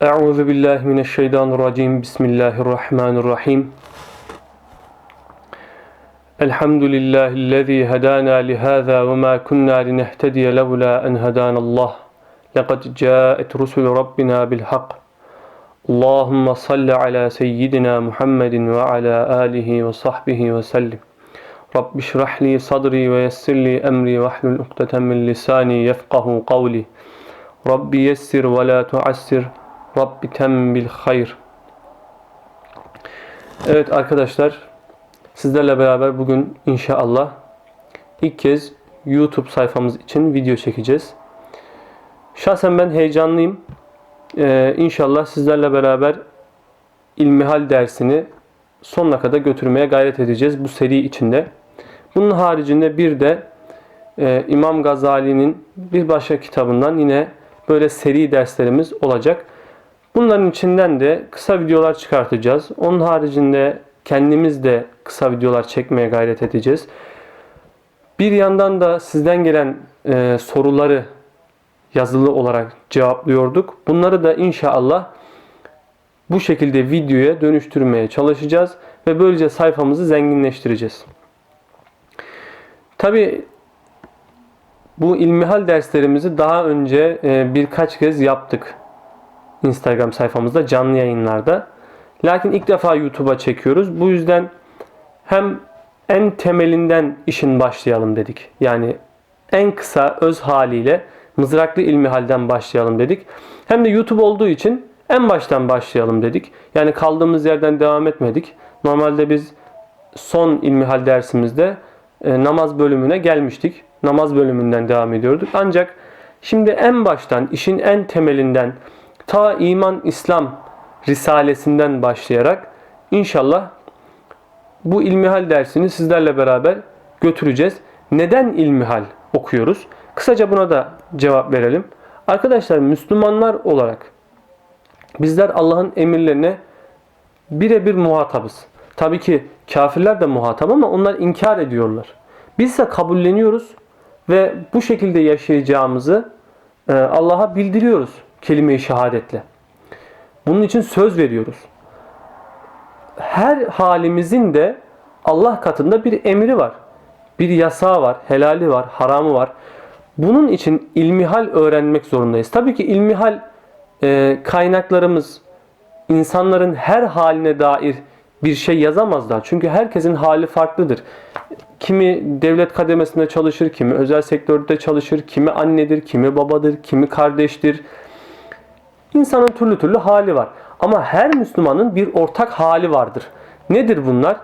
Euzu billahi mineşşeytanirracim. Bismillahirrahmanirrahim. Elhamdülillahi'llezî hedâna lihâzâ ve mâ kunnâ linehtediye levlâ en hedânallah. Lekad câet rusul rabbina bil hak. Allahumme salli ala seyyidina Muhammedin ve ala alihi ve sahbihi ve sellim. Rabbi şrah li sadri ve yessir li emri ve hlul ukdeten min lisani yefkahu kavli. Rabbi yessir ve la tuassir. Rabbi tembil hayr. Evet arkadaşlar sizlerle beraber bugün inşallah ilk kez YouTube sayfamız için video çekeceğiz. Şahsen ben heyecanlıyım. Ee, inşallah sizlerle beraber ilmihal dersini sonuna kadar götürmeye gayret edeceğiz bu seri içinde. Bunun haricinde bir de e, İmam Gazali'nin bir başka kitabından yine böyle seri derslerimiz olacak. Bunların içinden de kısa videolar çıkartacağız. Onun haricinde kendimiz de kısa videolar çekmeye gayret edeceğiz. Bir yandan da sizden gelen e, soruları yazılı olarak cevaplıyorduk. Bunları da inşallah bu şekilde videoya dönüştürmeye çalışacağız ve böylece sayfamızı zenginleştireceğiz. Tabi bu ilmihal derslerimizi daha önce e, birkaç kez yaptık. Instagram sayfamızda canlı yayınlarda. Lakin ilk defa YouTube'a çekiyoruz. Bu yüzden hem en temelinden işin başlayalım dedik. Yani en kısa öz haliyle mızraklı ilmi halden başlayalım dedik. Hem de YouTube olduğu için en baştan başlayalım dedik. Yani kaldığımız yerden devam etmedik. Normalde biz son ilmihal dersimizde e, namaz bölümüne gelmiştik. Namaz bölümünden devam ediyorduk. Ancak şimdi en baştan, işin en temelinden ta iman İslam risalesinden başlayarak inşallah bu ilmihal dersini sizlerle beraber götüreceğiz. Neden ilmihal okuyoruz? Kısaca buna da cevap verelim. Arkadaşlar Müslümanlar olarak bizler Allah'ın emirlerine birebir muhatabız. Tabii ki kafirler de muhatap ama onlar inkar ediyorlar. Biz ise kabulleniyoruz ve bu şekilde yaşayacağımızı e, Allah'a bildiriyoruz kelime-i şehadetle. Bunun için söz veriyoruz. Her halimizin de Allah katında bir emri var. Bir yasağı var, helali var, haramı var. Bunun için ilmihal öğrenmek zorundayız. Tabii ki ilmihal e, kaynaklarımız insanların her haline dair bir şey yazamazlar. Çünkü herkesin hali farklıdır. Kimi devlet kademesinde çalışır, kimi özel sektörde çalışır, kimi annedir, kimi babadır, kimi kardeştir. İnsanın türlü türlü hali var. Ama her Müslümanın bir ortak hali vardır. Nedir bunlar?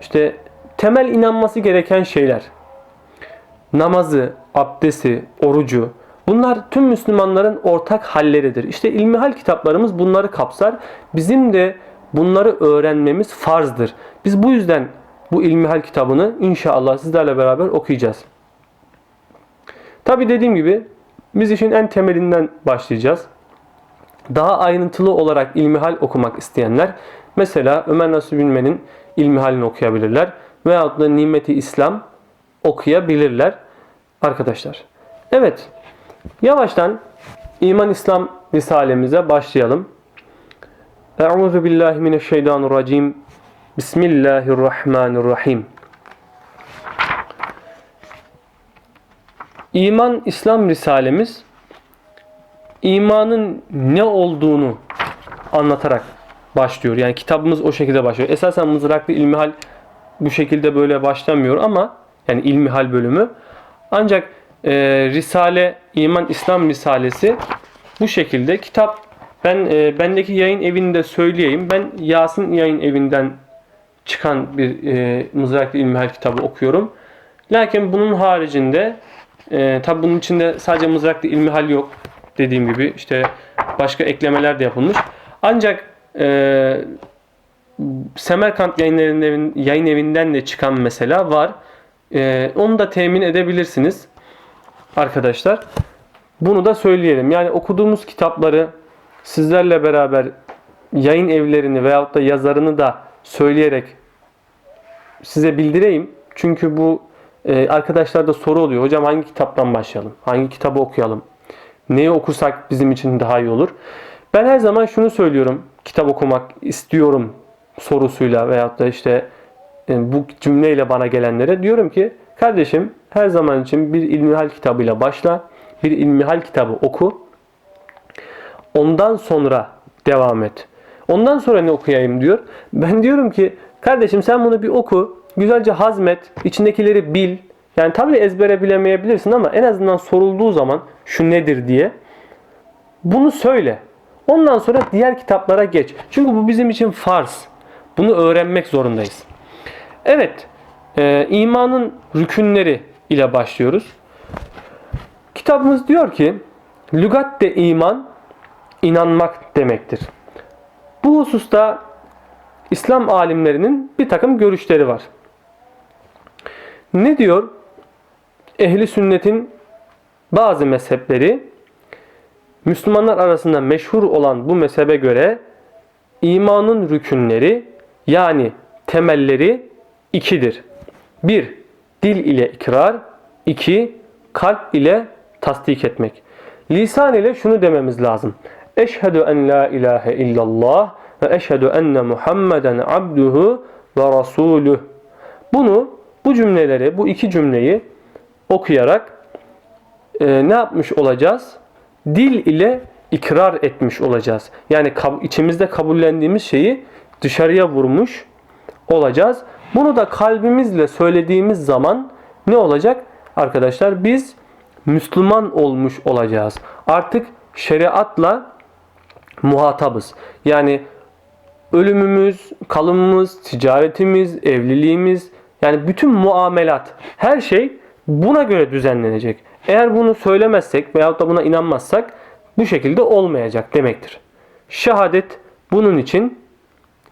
İşte temel inanması gereken şeyler. Namazı, abdesti, orucu. Bunlar tüm Müslümanların ortak halleridir. İşte ilmihal kitaplarımız bunları kapsar. Bizim de bunları öğrenmemiz farzdır. Biz bu yüzden bu ilmihal kitabını inşallah sizlerle beraber okuyacağız. Tabi dediğim gibi biz işin en temelinden başlayacağız. Daha ayrıntılı olarak ilmihal okumak isteyenler mesela Ömer Nasuh Bilmen'in ilmihalini okuyabilirler. Veyahut da Nimeti İslam okuyabilirler arkadaşlar. Evet yavaştan İman İslam Risalemize başlayalım. Euzu billahi mineşşeytanirracim. Bismillahirrahmanirrahim. İman İslam Risalemiz imanın ne olduğunu anlatarak başlıyor. Yani kitabımız o şekilde başlıyor. Esasen mızraklı ilmihal bu şekilde böyle başlamıyor ama yani ilmihal bölümü. Ancak e, Risale, İman İslam Risalesi bu şekilde kitap ben e, bendeki yayın evinde söyleyeyim. Ben Yasin yayın evinden çıkan bir e, mızraklı ilmihal kitabı okuyorum. Lakin bunun haricinde e, tabi bunun içinde sadece mızraklı ilmihal yok dediğim gibi işte başka eklemeler de yapılmış. Ancak e, Semerkant yayın, evin, yayın evinden de çıkan mesela var. E, onu da temin edebilirsiniz arkadaşlar. Bunu da söyleyelim. Yani okuduğumuz kitapları sizlerle beraber yayın evlerini veyahut da yazarını da söyleyerek size bildireyim. Çünkü bu e, arkadaşlarda soru oluyor. Hocam hangi kitaptan başlayalım? Hangi kitabı okuyalım? Neyi okursak bizim için daha iyi olur? Ben her zaman şunu söylüyorum. Kitap okumak istiyorum sorusuyla veyahut da işte e, bu cümleyle bana gelenlere diyorum ki kardeşim her zaman için bir ilmihal kitabıyla başla. Bir ilmihal kitabı oku. Ondan sonra devam et. Ondan sonra ne okuyayım diyor. Ben diyorum ki kardeşim sen bunu bir oku. Güzelce hazmet. içindekileri bil. Yani tabii ezbere bilemeyebilirsin ama en azından sorulduğu zaman şu nedir diye bunu söyle. Ondan sonra diğer kitaplara geç. Çünkü bu bizim için farz. Bunu öğrenmek zorundayız. Evet, e, imanın rükünleri ile başlıyoruz. Kitabımız diyor ki, lügat de iman, inanmak demektir. Bu hususta İslam alimlerinin bir takım görüşleri var. Ne diyor? Ehli sünnetin bazı mezhepleri Müslümanlar arasında meşhur olan bu mezhebe göre imanın rükünleri yani temelleri ikidir. Bir, dil ile ikrar. iki kalp ile tasdik etmek. Lisan ile şunu dememiz lazım. Eşhedü en la ilahe illallah ve eşhedü enne Muhammeden abduhu ve rasuluh. Bunu, bu cümleleri, bu iki cümleyi okuyarak e, ne yapmış olacağız? Dil ile ikrar etmiş olacağız. Yani kab- içimizde kabullendiğimiz şeyi dışarıya vurmuş olacağız. Bunu da kalbimizle söylediğimiz zaman ne olacak? Arkadaşlar biz Müslüman olmuş olacağız. Artık şeriatla muhatabız. Yani ölümümüz, kalımımız, ticaretimiz, evliliğimiz yani bütün muamelat her şey buna göre düzenlenecek. Eğer bunu söylemezsek veyahut da buna inanmazsak bu şekilde olmayacak demektir. Şehadet bunun için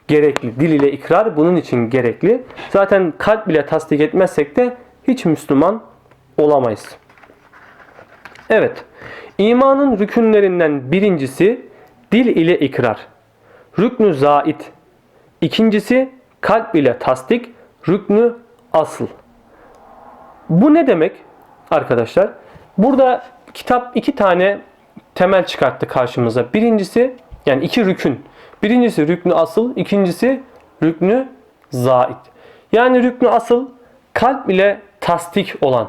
gerekli. Dil ile ikrar bunun için gerekli. Zaten kalp bile tasdik etmezsek de hiç Müslüman olamayız. Evet. İmanın rükünlerinden birincisi dil ile ikrar. Rüknü zait. İkincisi kalp ile tasdik. Rüknü asıl. Bu ne demek arkadaşlar? Burada kitap iki tane temel çıkarttı karşımıza. Birincisi yani iki rükün. Birincisi rüknü asıl, ikincisi rüknü zait. Yani rüknü asıl kalp ile tasdik olan.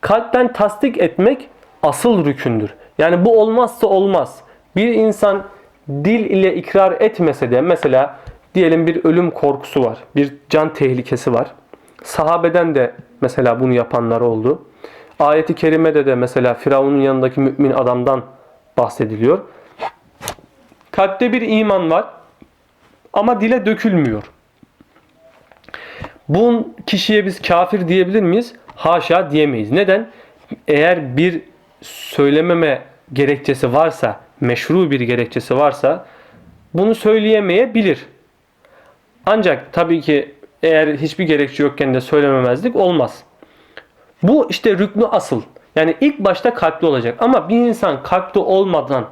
Kalpten tasdik etmek asıl rükündür. Yani bu olmazsa olmaz. Bir insan dil ile ikrar etmese de mesela diyelim bir ölüm korkusu var. Bir can tehlikesi var. Sahabeden de mesela bunu yapanlar oldu. Ayeti kerimede de mesela Firavun'un yanındaki mümin adamdan bahsediliyor. Kalpte bir iman var ama dile dökülmüyor. Bu kişiye biz kafir diyebilir miyiz? Haşa diyemeyiz. Neden? Eğer bir söylememe gerekçesi varsa, meşru bir gerekçesi varsa bunu söyleyemeyebilir. Ancak tabii ki eğer hiçbir gerekçe yokken de söylememezlik olmaz. Bu işte rüknü asıl. Yani ilk başta kalpli olacak. Ama bir insan kalpli olmadan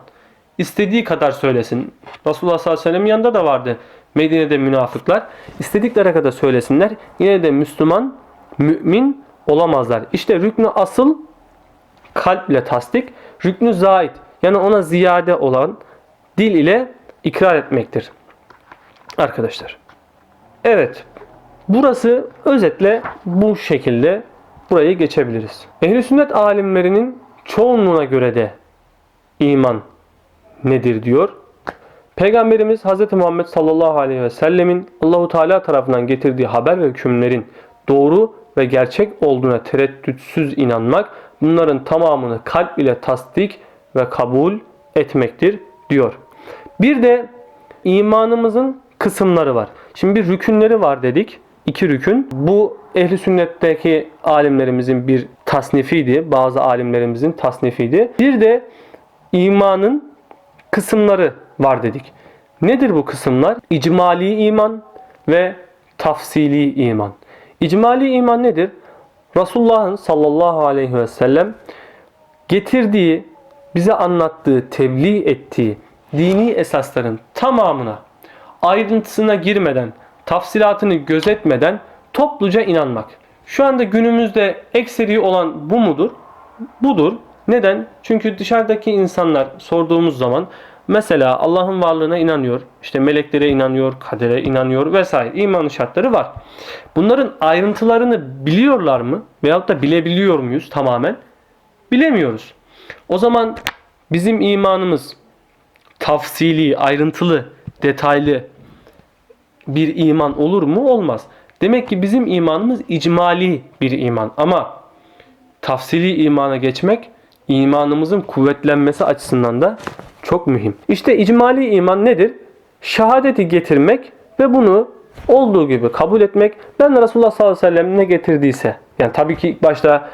istediği kadar söylesin. Resulullah sallallahu aleyhi ve sellem yanında da vardı. Medine'de münafıklar. istedikleri kadar söylesinler. Yine de Müslüman, mümin olamazlar. İşte rüknü asıl kalp ile tasdik. Rüknü zait yani ona ziyade olan dil ile ikrar etmektir. Arkadaşlar. Evet. Burası özetle bu şekilde burayı geçebiliriz. Ehl-i sünnet alimlerinin çoğunluğuna göre de iman nedir diyor. Peygamberimiz Hz. Muhammed sallallahu aleyhi ve sellemin Allahu Teala tarafından getirdiği haber ve hükümlerin doğru ve gerçek olduğuna tereddütsüz inanmak, bunların tamamını kalp ile tasdik ve kabul etmektir diyor. Bir de imanımızın kısımları var. Şimdi bir rükünleri var dedik. İki rükün. Bu ehli sünnetteki alimlerimizin bir tasnifiydi. Bazı alimlerimizin tasnifiydi. Bir de imanın kısımları var dedik. Nedir bu kısımlar? İcmali iman ve tafsili iman. İcmali iman nedir? Resulullah'ın sallallahu aleyhi ve sellem getirdiği, bize anlattığı, tebliğ ettiği dini esasların tamamına ayrıntısına girmeden, tafsilatını gözetmeden topluca inanmak. Şu anda günümüzde ekseri olan bu mudur? Budur. Neden? Çünkü dışarıdaki insanlar sorduğumuz zaman Mesela Allah'ın varlığına inanıyor, işte meleklere inanıyor, kadere inanıyor vesaire. İmanın şartları var. Bunların ayrıntılarını biliyorlar mı? Veyahut da bilebiliyor muyuz tamamen? Bilemiyoruz. O zaman bizim imanımız tafsili, ayrıntılı, detaylı bir iman olur mu? Olmaz. Demek ki bizim imanımız icmali bir iman. Ama tafsili imana geçmek imanımızın kuvvetlenmesi açısından da çok mühim. İşte icmali iman nedir? Şehadeti getirmek ve bunu olduğu gibi kabul etmek. Ben Resulullah sallallahu aleyhi ve sellem ne getirdiyse. Yani tabii ki ilk başta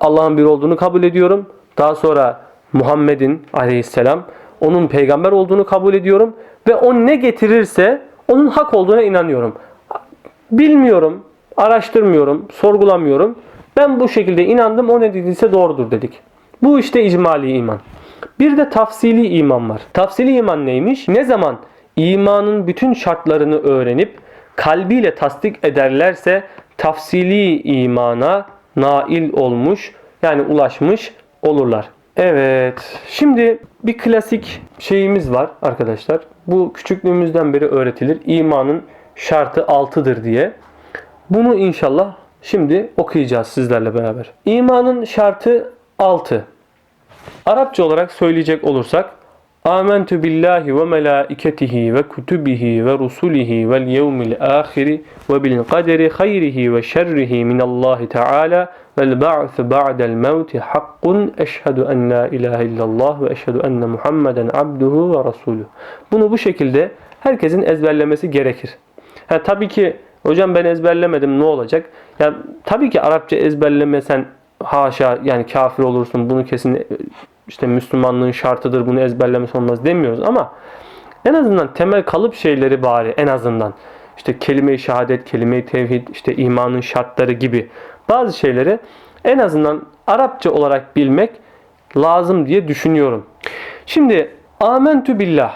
Allah'ın bir olduğunu kabul ediyorum. Daha sonra Muhammed'in aleyhisselam onun peygamber olduğunu kabul ediyorum. Ve o ne getirirse onun hak olduğuna inanıyorum. Bilmiyorum, araştırmıyorum, sorgulamıyorum. Ben bu şekilde inandım, o ne dediyse doğrudur dedik. Bu işte icmali iman. Bir de tafsili iman var. Tafsili iman neymiş? Ne zaman imanın bütün şartlarını öğrenip kalbiyle tasdik ederlerse tafsili imana nail olmuş yani ulaşmış olurlar. Evet. Şimdi bir klasik şeyimiz var arkadaşlar. Bu küçüklüğümüzden beri öğretilir. İmanın şartı 6'dır diye. Bunu inşallah şimdi okuyacağız sizlerle beraber. İmanın şartı 6. Arapça olarak söyleyecek olursak Amentu billahi ve melaiketihi ve kutubihi ve rusulihi vel yevmil ahiri ve bil kaderi hayrihi ve şerrihi min Allah Teala vel ba'th ba'del mevti hakkun eşhedü en la ilahe illallah ve eşhedü enne Muhammeden abduhu ve rasuluhu. Bunu bu şekilde herkesin ezberlemesi gerekir. Ha, tabii ki hocam ben ezberlemedim ne olacak? Ya tabii ki Arapça ezberlemesen haşa yani kafir olursun. Bunu kesin işte Müslümanlığın şartıdır. Bunu ezberlemesi olmaz demiyoruz ama en azından temel kalıp şeyleri bari en azından işte kelime-i şehadet, kelime-i tevhid, işte imanın şartları gibi bazı şeyleri en azından Arapça olarak bilmek lazım diye düşünüyorum. Şimdi amentü billah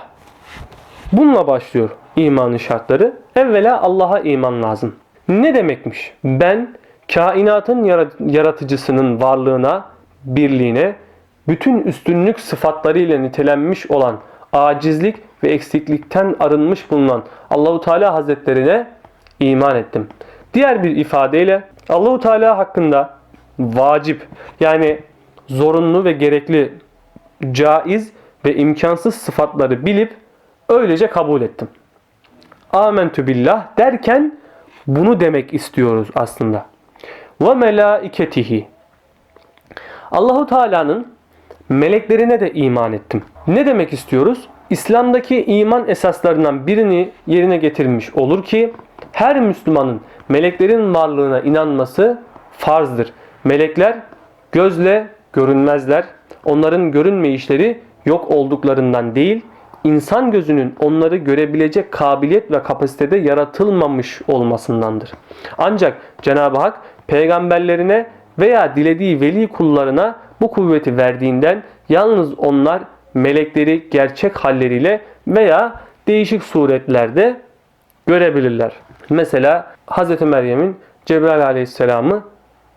bununla başlıyor imanın şartları. Evvela Allah'a iman lazım. Ne demekmiş? Ben kainatın yaratıcısının varlığına, birliğine, bütün üstünlük sıfatlarıyla nitelenmiş olan acizlik ve eksiklikten arınmış bulunan Allahu Teala Hazretlerine iman ettim. Diğer bir ifadeyle Allahu Teala hakkında vacip yani zorunlu ve gerekli caiz ve imkansız sıfatları bilip öylece kabul ettim. Amentü billah derken bunu demek istiyoruz aslında. Ve melaiketihi. Allahu Teala'nın meleklerine de iman ettim. Ne demek istiyoruz? İslam'daki iman esaslarından birini yerine getirmiş olur ki her Müslümanın meleklerin varlığına inanması farzdır. Melekler gözle görünmezler. Onların görünmeyişleri yok olduklarından değil, insan gözünün onları görebilecek kabiliyet ve kapasitede yaratılmamış olmasındandır. Ancak Cenab-ı Hak peygamberlerine veya dilediği veli kullarına bu kuvveti verdiğinden yalnız onlar melekleri gerçek halleriyle veya değişik suretlerde görebilirler. Mesela Hz. Meryem'in Cebrail aleyhisselamı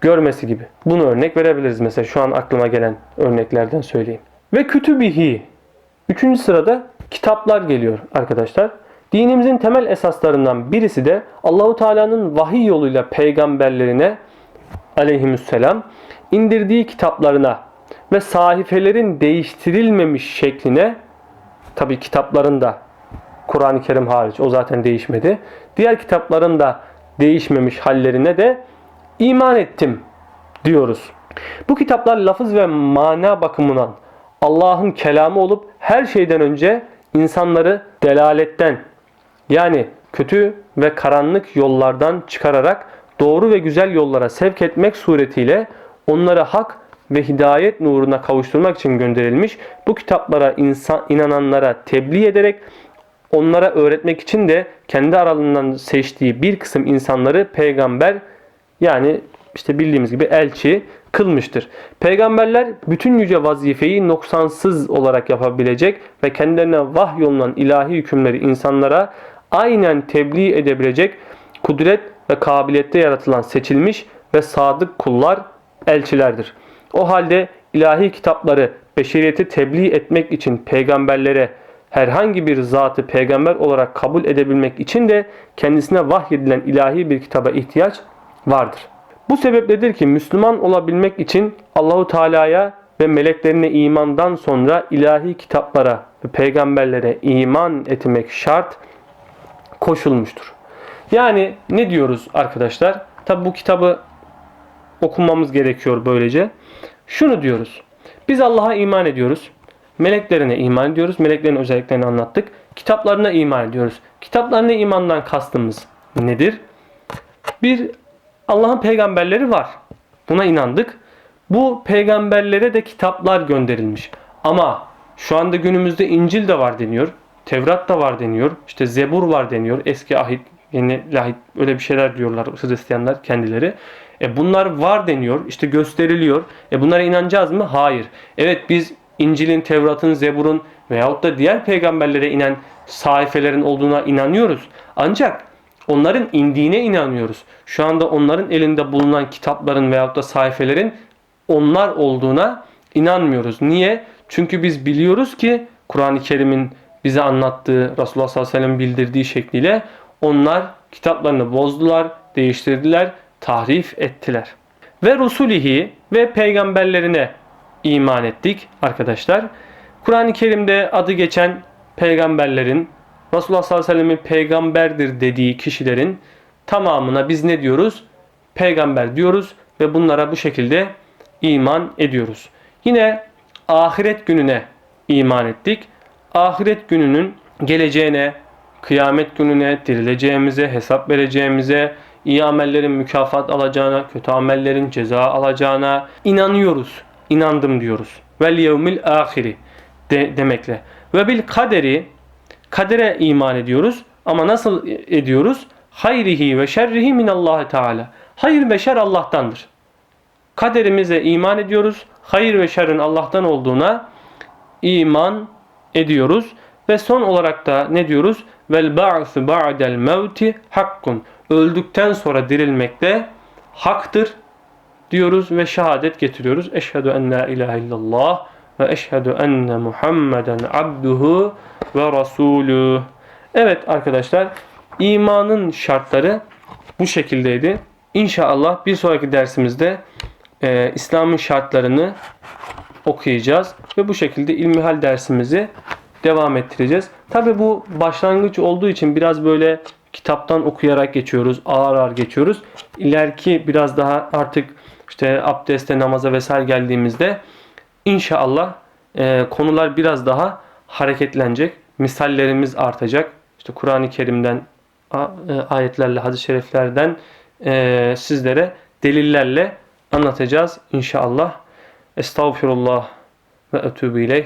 görmesi gibi. Bunu örnek verebiliriz mesela şu an aklıma gelen örneklerden söyleyeyim. Ve kütübihi. Üçüncü sırada kitaplar geliyor arkadaşlar. Dinimizin temel esaslarından birisi de Allahu Teala'nın vahiy yoluyla peygamberlerine aleyhisselam indirdiği kitaplarına ve sahifelerin değiştirilmemiş şekline tabi kitapların da Kur'an-ı Kerim hariç o zaten değişmedi. Diğer kitapların da değişmemiş hallerine de iman ettim diyoruz. Bu kitaplar lafız ve mana bakımından Allah'ın kelamı olup her şeyden önce insanları delaletten yani kötü ve karanlık yollardan çıkararak doğru ve güzel yollara sevk etmek suretiyle onları hak ve hidayet nuruna kavuşturmak için gönderilmiş. Bu kitaplara insan inananlara tebliğ ederek onlara öğretmek için de kendi aralığından seçtiği bir kısım insanları peygamber yani işte bildiğimiz gibi elçi kılmıştır. Peygamberler bütün yüce vazifeyi noksansız olarak yapabilecek ve kendilerine vahyolunan ilahi hükümleri insanlara aynen tebliğ edebilecek kudret ve kabiliyette yaratılan seçilmiş ve sadık kullar elçilerdir. O halde ilahi kitapları beşeriyeti tebliğ etmek için peygamberlere herhangi bir zatı peygamber olarak kabul edebilmek için de kendisine vahyedilen ilahi bir kitaba ihtiyaç vardır. Bu sebepledir ki Müslüman olabilmek için Allahu Teala'ya ve meleklerine imandan sonra ilahi kitaplara ve peygamberlere iman etmek şart koşulmuştur. Yani ne diyoruz arkadaşlar? Tabi bu kitabı okumamız gerekiyor böylece. Şunu diyoruz. Biz Allah'a iman ediyoruz. Meleklerine iman ediyoruz. Meleklerin özelliklerini anlattık. Kitaplarına iman ediyoruz. Kitaplarına imandan kastımız nedir? Bir Allah'ın peygamberleri var. Buna inandık. Bu peygamberlere de kitaplar gönderilmiş. Ama şu anda günümüzde İncil de var deniyor. Tevrat da var deniyor. İşte Zebur var deniyor. Eski ahit, yeni lahit öyle bir şeyler diyorlar Hristiyanlar kendileri. E bunlar var deniyor. İşte gösteriliyor. E bunlara inanacağız mı? Hayır. Evet biz İncil'in, Tevrat'ın, Zebur'un veyahut da diğer peygamberlere inen sayfelerin olduğuna inanıyoruz. Ancak onların indiğine inanıyoruz. Şu anda onların elinde bulunan kitapların veyahut da sayfelerin onlar olduğuna inanmıyoruz. Niye? Çünkü biz biliyoruz ki Kur'an-ı Kerim'in bize anlattığı, Resulullah sallallahu aleyhi ve sellem bildirdiği şekliyle onlar kitaplarını bozdular, değiştirdiler, tahrif ettiler. Ve Rusulihi ve peygamberlerine iman ettik arkadaşlar. Kur'an-ı Kerim'de adı geçen peygamberlerin, Resulullah sallallahu aleyhi ve sellem'in peygamberdir dediği kişilerin tamamına biz ne diyoruz? Peygamber diyoruz ve bunlara bu şekilde iman ediyoruz. Yine ahiret gününe iman ettik. Ahiret gününün geleceğine, kıyamet gününe, dirileceğimize, hesap vereceğimize, iyi amellerin mükafat alacağına, kötü amellerin ceza alacağına inanıyoruz. İnandım diyoruz. Vel yevmil ahiri de, demekle. Ve bil kaderi kadere iman ediyoruz. Ama nasıl ediyoruz? Hayrihi ve şerrihi minallahi teala. Hayır ve şer Allah'tandır. Kaderimize iman ediyoruz. Hayır ve şerrin Allah'tan olduğuna iman ediyoruz. Ve son olarak da ne diyoruz? Vel ba'su ba'del mevti hakkun. Öldükten sonra dirilmek de haktır diyoruz ve şehadet getiriyoruz. Eşhedü en la ilahe illallah ve eşhedü enne Muhammeden abduhu ve rasulü. Evet arkadaşlar imanın şartları bu şekildeydi. İnşallah bir sonraki dersimizde e, İslam'ın şartlarını okuyacağız ve bu şekilde ilmihal dersimizi devam ettireceğiz. Tabi bu başlangıç olduğu için biraz böyle kitaptan okuyarak geçiyoruz, ağır ağır geçiyoruz. İleriki biraz daha artık işte abdeste, namaza vesaire geldiğimizde inşallah e, konular biraz daha hareketlenecek. Misallerimiz artacak. İşte Kur'an-ı Kerim'den e, ayetlerle, hadis-i şeriflerden e, sizlere delillerle anlatacağız inşallah. Estağfirullah ve etûbü ileyh.